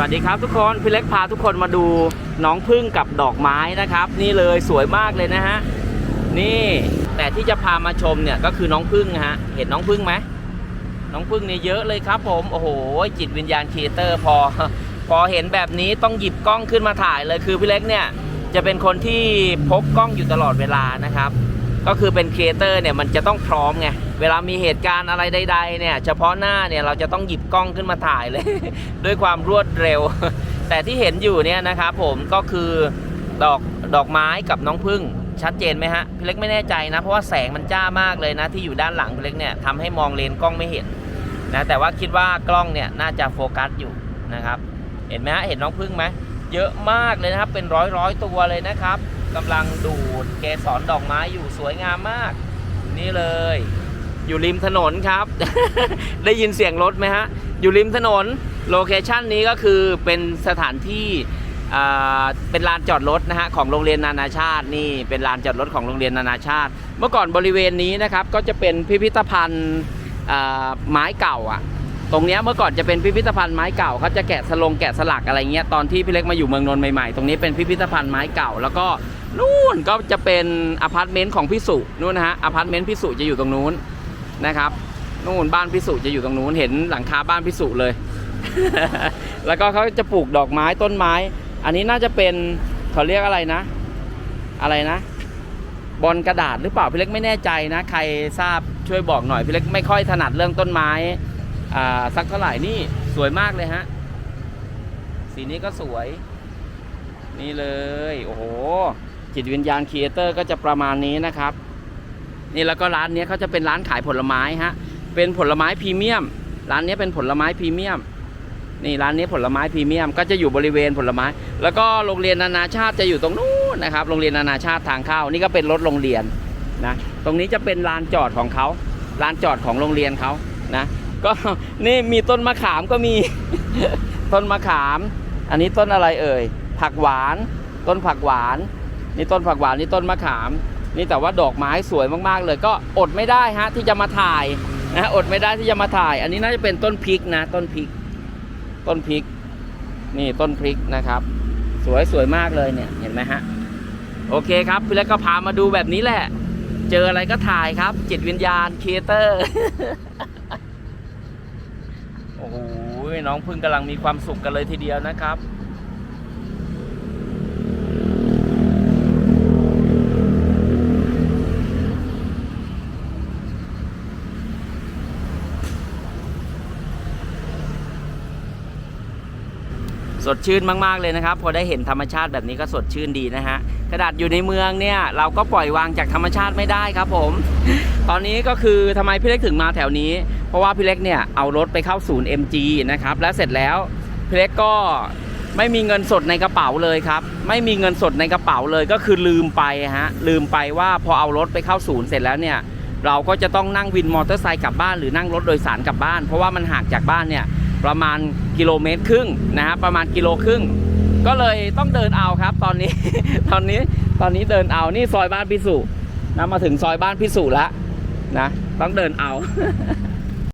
สวัสดีครับทุกคนพี่เล็กพาทุกคนมาดูน้องพึ่งกับดอกไม้นะครับ นี่เลยสวยมากเลยนะฮะนี่แต่ที่จะพามาชมเนี่ยก็คือน้องพึ่งนะฮะเห็นน้องพึ่งไหมน้องพึ่งเนี่ยเยอะเลยครับ ผมโอ้โหจิตวิญญาณครีเอเตอร์พอ พอเห็นแบบนี้ต้องหยิบกล้องขึ้นมาถ่ายเลยคือพี่เล็กเนี่ยจะเป็นคนที่พกกล้องอยู่ตลอดเวลานะครับ ก็คือเป็นครีเอเตอร์เนี่ยมันจะต้องพร้อมไง เวลามีเหตุการณ์อะไรใดๆเนี่ย เฉพาะหน้าเนี่ยเราจะต้องหยิบกล้องขึ้นมาถ่ายเลย ด้วยความรวดเร็ว แต่ที่เห็นอยู่เนี่ยนะครับผมก็คือดอกดอกไม้กับน้องพึ่งชัดเจนไหมฮะพี่เล็กไม่แน่ใจนะ เพราะว่าแสงมันจ้ามากเลยนะ ที่อยู่ด้านหลังพี่เล็กเนี่ยทำให้มองเลนกล้องไม่เห็นนะแต่ว่าคิดว่ากล้องเนี่ยน่าจะโฟกัสอยู่นะครับ เห็นไหมฮะเห็นน้องพึ่งไหม เยอะมากเลยนะครับ เป็นร้อยร้อยตัวเลยนะครับกำลังดูดเกสรดอกไม้อยู่สวยงามมาก นี่เลย อยู่ริมถนนครับ ได้ยินเสียงรถไหมฮะ อยู่ริมถนนโลเคชันนี้ก็คือเป็นสถานที่เป็นลานจอดรถนะฮะของโรงเรียนนานาชาตินี่เป็นลานจอดรถของโรงเรียนนานาชาติ เมื่อก่อนบริเวณนี้นะครับก็จะเป็นพิพิธภัณฑ์ไม้เก่าอะ ตรงนี้เมื่อก่อนจะเป็นพิพิธภัณฑ์ไม้เก่าเขาจะแกะสลงแกะสลักอะไรเงี้ยตอนที่พี่เล็กมาอยู่เมืองนนท์ใหม่ๆ ตรงนี้เป็นพิพิธภัณฑ์ไม้เก่า แล้วก็นู่นก็จะเป็นอพาร์ตเมนต์ของพี่สุนู่นนะฮะอพาร์ตเมนต์พี่สุจะอยู่ตรงนู้นนะครับนู่นบ้านพี่สุจะอยู่ตรงนู้นเห็นหลังคาบ้านพี่สุเลย แล้วก็เขาจะปลูกดอกไม้ต้นไม้ อันนี้น่าจะเป็นเขาเรียกอะไรนะ อะไรนะบอลกระดาษหรือเปล่าพี่เล็กไม่แน่ใจนะ ใครทราบช่วยบอกหน่อยพี่เล็กไม่ค่อยถนัดเรื่องต้นไม้ สักเท่าไหร่นี่สวยมากเลยฮะ สีนี้ก็สวย นี่เลย โอ้โห จิตวิญญาณครีเอเตอร์ก็จะประมาณนี้นะครับ นี่แล้วก็ร้านนี้เขาจะเป็นร้านขายผลไม้ฮะ เป็นผลไม้พรีเมียม ร้านนี้เป็นผลไม้พรีเมียม นี่ร้านนี้ผลไม้พรีเมียม ก็จะอยู่บริเวณผลไม้ แล้วก็โรงเรียนนานาชาติจะอยู่ตรงนู้นนะครับ โรงเรียนนานาชาติทางเข้า นี่ก็เป็นรถโรงเรียนนะ ตรงนี้จะเป็นลานจอดของเขาลานจอดของโรงเรียนเขานะ ก็นี่มีต้นมะขามก็มี ต้นมะขาม อันนี้ต้นอะไรเอ่ย ผักหวาน ต้นผักหวาน นี่ต้นผักหวานนี่ต้นมะขาม นี่แต่ว่าดอกไม้สวยมากๆเลย ก็อดไม่ได้ฮะที่จะมาถ่ายนะอดไม่ได้ที่จะมาถ่าย อันนี้น่าจะเป็นต้นพริกนะ ต้นพริก ต้นพริก นี่ต้นพริกนะครับ สวยสวยมากเลยเนี่ยเห็นไหมฮะโอเคครับพี่เล็กก็พามาดูแบบนี้แหละ เจออะไรก็ถ่ายครับ จิตวิญญาณครีเอเตอร์ โอ้โหน้องพึ่งกำลังมีความสุขกันเลยทีเดียวนะครับสดชื่นมากๆเลยนะครับ พอได้เห็นธรรมชาติแบบนี้ก็สดชื่นดีนะฮะกระดาษอยู่ในเมืองเนี่ยเราก็ปล่อยวางจากธรรมชาติไม่ได้ครับผม ตอนนี้ก็คือทำไมพี่เล็กถึงมาแถวนี้ เพราะว่าพี่เล็กเนี่ยเอารถไปเข้าศูนย์ MG นะครับแล้วเสร็จแล้วพี่เล็กก็ไม่มีเงินสดในกระเป๋าเลยครับ ไม่มีเงินสดในกระเป๋าเลยก็คือลืมไปฮะลืมไปว่าพอเอารถไปเข้าศูนย์เสร็จแล้วเนี่ยเราก็จะต้องนั่งวินมอเตอร์ไซค์กลับบ้านหรือนั่งรถโดยสารกลับบ้าน เพราะว่ามันห่างจากบ้านเนี่ยประมาณกิโลเมตรครึ่งนะฮะประมาณกิโลครึ่ง ก็เลยต้องเดินเอาครับ ตอนนี้ ตอนนี้ตอนนี้เดินเอานี่ซอยบ้านพิสุนะมาถึงซอยบ้านพิสุแล้วนะต้องเดินเอา